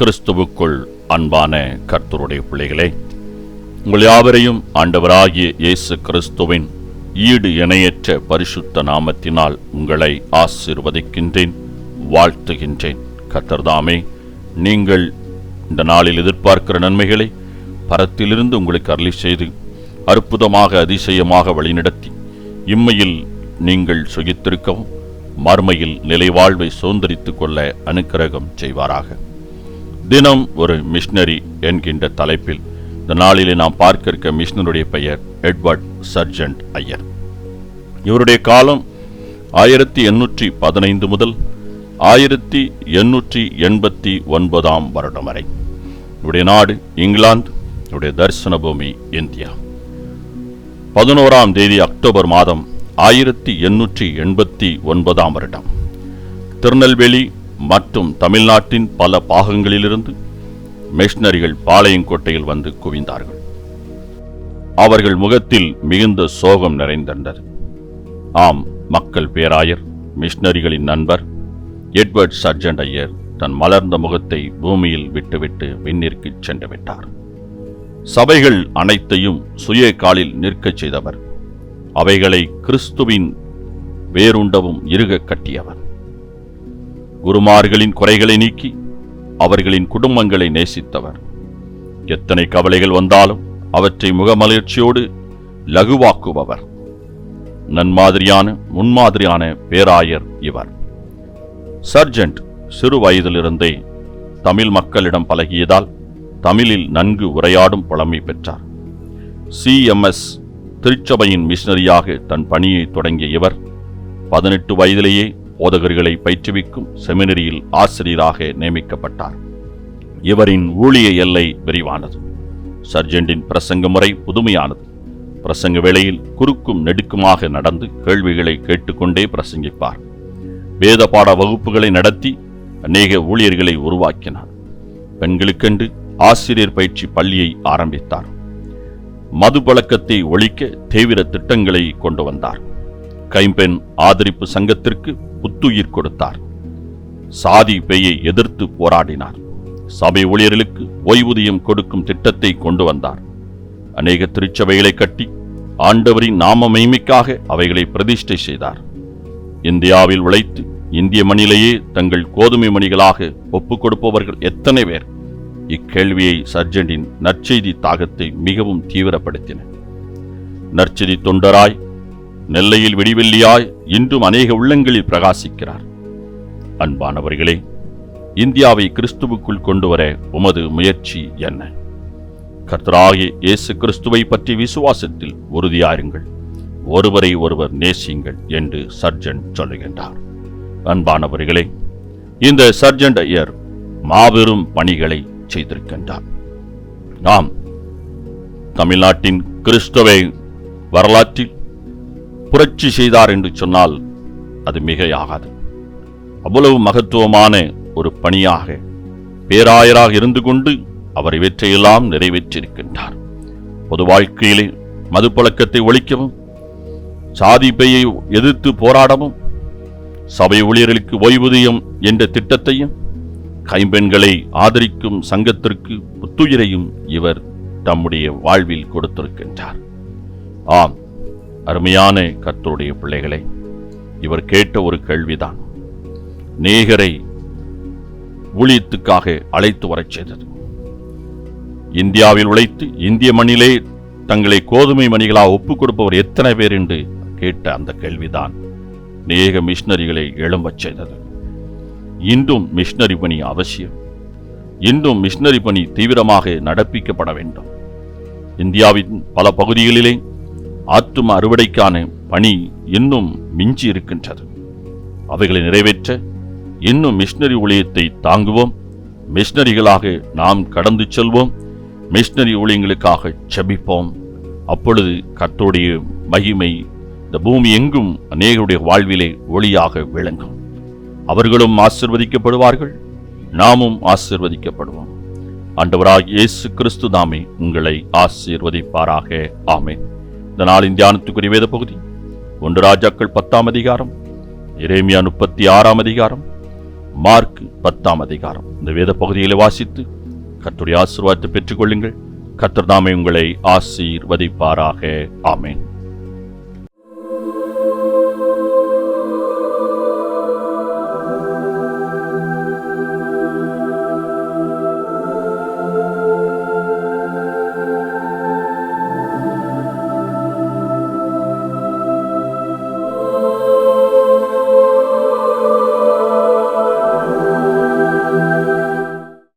கிறிஸ்துவுக்குள் அன்பான கர்த்தருடைய பிள்ளைகளே உங்கள் யாவரையும் ஆண்டவராகிய இயேசு கிறிஸ்துவின் ஈடு இணையற்ற பரிசுத்த நாமத்தினால் உங்களை ஆசீர்வதிக்கின்றேன் வாழ்த்துகின்றேன். கர்த்தர்தாமே நீங்கள் இந்த நாளில் எதிர்பார்க்கிற நன்மைகளை பரத்திலிருந்து உங்களுக்கு அருளி செய்து அற்புதமாக அதிசயமாக வழிநடத்தி இம்மையில் நீங்கள் சுகித்திருக்கவும் மறுமையில் நிலைவாழ்வை சுதந்திரித்துக் கொள்ள அனுக்கிரகம் செய்வாராக. தினம் ஒரு மிஷினரி என்கின்ற தலைப்பில் இந்த நாளிலே நாம் பார்க்க இருக்க மிஷினருடைய பெயர் எட்வர்ட் சர்ஜன்ட் ஐயர். இவருடைய காலம் ஆயிரத்தி எண்ணூற்றி பதினைந்து முதல் ஆயிரத்தி எண்ணூற்றி எண்பத்தி ஒன்பதாம் வருடம் வரை. இவருடைய நாடு இங்கிலாந்து இவருடைய தரிசன பூமி இந்தியா. பதினோராம் தேதி அக்டோபர் மாதம் ஆயிரத்தி எண்ணூற்றி எண்பத்தி ஒன்பதாம் வருடம். திருநெல்வேலி மற்றும் தமிழ்நாட்டின் பல பாகங்களிலிருந்து மிஷனரிகள் பாளையங்கோட்டையில் வந்து குவிந்தார்கள். அவர்கள் முகத்தில் மிகுந்த சோகம் நிறைந்திருந்தது ஆம் மக்கள் பேராயர் மிஷனரிகளின் நண்பர் எட்வர்ட் சர்ஜன்ட் ஐயர் தன் மலர்ந்த முகத்தை பூமியில் விட்டுவிட்டு விண்ணிற்கு சென்று விட்டார். சபைகள் அனைத்தையும் சுய காலில் நிற்கச் செய்தவர். அவைகளை கிறிஸ்துவின் வேருண்டவும் இருக கட்டியவர். குருமார்களின் குறைகளை நீக்கி அவர்களின் குடும்பங்களை நேசித்தவர். எத்தனை கவலைகள் வந்தாலும் அவற்றை முகமலர்ச்சியோடு லகுவாக்குபவர். நன்மாதிரியான முன்மாதிரியான பேராயர் இவர். சர்ஜென்ட் சிறு வயதிலிருந்தே தமிழ் மக்களிடம் பழகியதால் தமிழில் நன்கு உரையாடும் புலமை பெற்றார். சிஎம்எஸ் திருச்சபையின் மிஷனரியாக தன் பணியை தொடங்கிய இவர் பதினெட்டு வயதிலேயே போதகர்களை பயிற்றுவிக்கும் செமினரியில் ஆசிரியராக நியமிக்கப்பட்டார். இவரின் ஊழிய எல்லை விரிவானது. சர்ஜெண்டின் பிரசங்க முறை புதுமையானது. பிரசங்க வேளையில் குறுக்கும் நெடுக்குமாக நடந்து கேள்விகளை கேட்டுக்கொண்டே பிரசங்கிப்பார். வேத பாட வகுப்புகளை நடத்தி அநேக ஊழியர்களை உருவாக்கினார். பெண்களுக்கென்று ஆசிரியர் பயிற்சி பள்ளியை ஆரம்பித்தார். மது பழக்கத்தை ஒழிக்க தீவிர திட்டங்களை கொண்டு வந்தார். கைம்பெண் ஆதரிப்பு சங்கத்திற்கு புத்துயிர் கொடுத்தார். சாதி பெயை எதிர்த்து போராடினார். சபை ஊழியர்களுக்கு ஓய்வூதியம் கொடுக்கும் திட்டத்தை கொண்டு வந்தார். அநேக திருச்சபைகளை கட்டி ஆண்டவரின் நாம மைமைக்காக அவைகளை பிரதிஷ்டை செய்தார். இந்தியாவில் உழைத்து இந்திய மணிலேயே தங்கள் கோதுமை மணிகளாக ஒப்புக் கொடுப்பவர்கள் எத்தனை பேர்? இக்கேள்வியை சர்ஜன்டின் நற்செய்தி தாகத்தை மிகவும் தீவிரப்படுத்தின. நற்செய்தி தொண்டராய் நெல்லையில் விடிவெள்ளியாய் இன்றும் அநேக உள்ளங்களில் பிரகாசிக்கிறார். அன்பானவர்களே இந்தியாவை கிறிஸ்துவுக்குள் கொண்டு வர உமது முயற்சி என்ன? கர்த்தராகிய இயேசு கிறிஸ்துவை பற்றி விசுவாசத்தில் உறுதியாருங்கள் ஒருவரை ஒருவர் நேசியுங்கள் என்று சர்ஜன் சொல்லுகின்றார். அன்பானவர்களே இந்த சர்ஜன்ட் ஐயர் மாபெரும் பணிகளை செய்திருக்கின்றார். நாம் தமிழ்நாட்டின் கிறிஸ்தவை வரலாற்றில் புரட்சி செய்தார் என்று சொன்னால் அது மிகையாகாது. அவ்வளவு மகத்துவமான ஒரு பணியாக பேராயராக இருந்து கொண்டு அவர் இவற்றையெல்லாம் நிறைவேற்றியிருக்கின்றார். பொது வாழ்க்கையிலே மதுப்பழக்கத்தை ஒழிக்கவும் சாதி பெயை எதிர்த்து போராடவும் சபை ஊழியர்களுக்கு ஓய்வூதியம் என்ற திட்டத்தையும் கைம்பெண்களை ஆதரிக்கும் சங்கத்திற்கு புத்துயிரையும் இவர் தம்முடைய வாழ்வில் கொடுத்திருக்கின்றார். ஆம் அருமையான கத்தருடைய பிள்ளைகளை இவர் கேட்ட ஒரு கேள்விதான். நேகரை ஊழியத்துக்காக அழைத்து வரச் செய்தது. இந்தியாவில் உழைத்து இந்திய மண்ணிலே தங்களை கோதுமை மணிகளாக ஒப்புக் கொடுப்பவர் எத்தனை பேர் என்று கேட்ட அந்த கேள்விதான் நேக மிஷினரிகளை எழும்பச் செய்தது. இன்றும் மிஷினரி பணி அவசியம். இன்றும் மிஷினரி பணி தீவிரமாக நடப்பிக்கப்பட வேண்டும். இந்தியாவின் பல பகுதிகளிலே ஆத்தும அறுவடைக்கான பணி இன்னும் மிஞ்சி இருக்கின்றது அவைகளை நிறைவேற்ற இன்னும் மிஷினரி ஊழியத்தை தாங்குவோம். மிஷினரிகளாக நாம் கடந்து செல்வோம். மிஷினரி ஊழியங்களுக்காக செபிப்போம். அப்பொழுது கத்தோடைய மகிமை இந்த பூமி எங்கும் அநேகருடைய வாழ்விலே ஒளியாக விளங்கும். அவர்களும் ஆசிர்வதிக்கப்படுவார்கள். நாமும் ஆசிர்வதிக்கப்படுவோம். ஆண்டவராக இயேசு கிறிஸ்து தாமே உங்களை ஆசீர்வதிப்பாராக. ஆமேன். இந்த நாளின் தியானத்துக்குரிய வேத பகுதி ஒன்று ராஜாக்கள் பத்தாம் அதிகாரம் இரேமியா முப்பத்தி ஆறாம் அதிகாரம் மார்க் பத்தாம் அதிகாரம். இந்த வேத பகுதிகளை வாசித்து கத்துடைய ஆசீர்வாதத்தை பெற்றுக்கொள்ளுங்கள். கத்தர் தாமே உங்களை ஆசீர்வதிப்பாராக. ஆமேன்.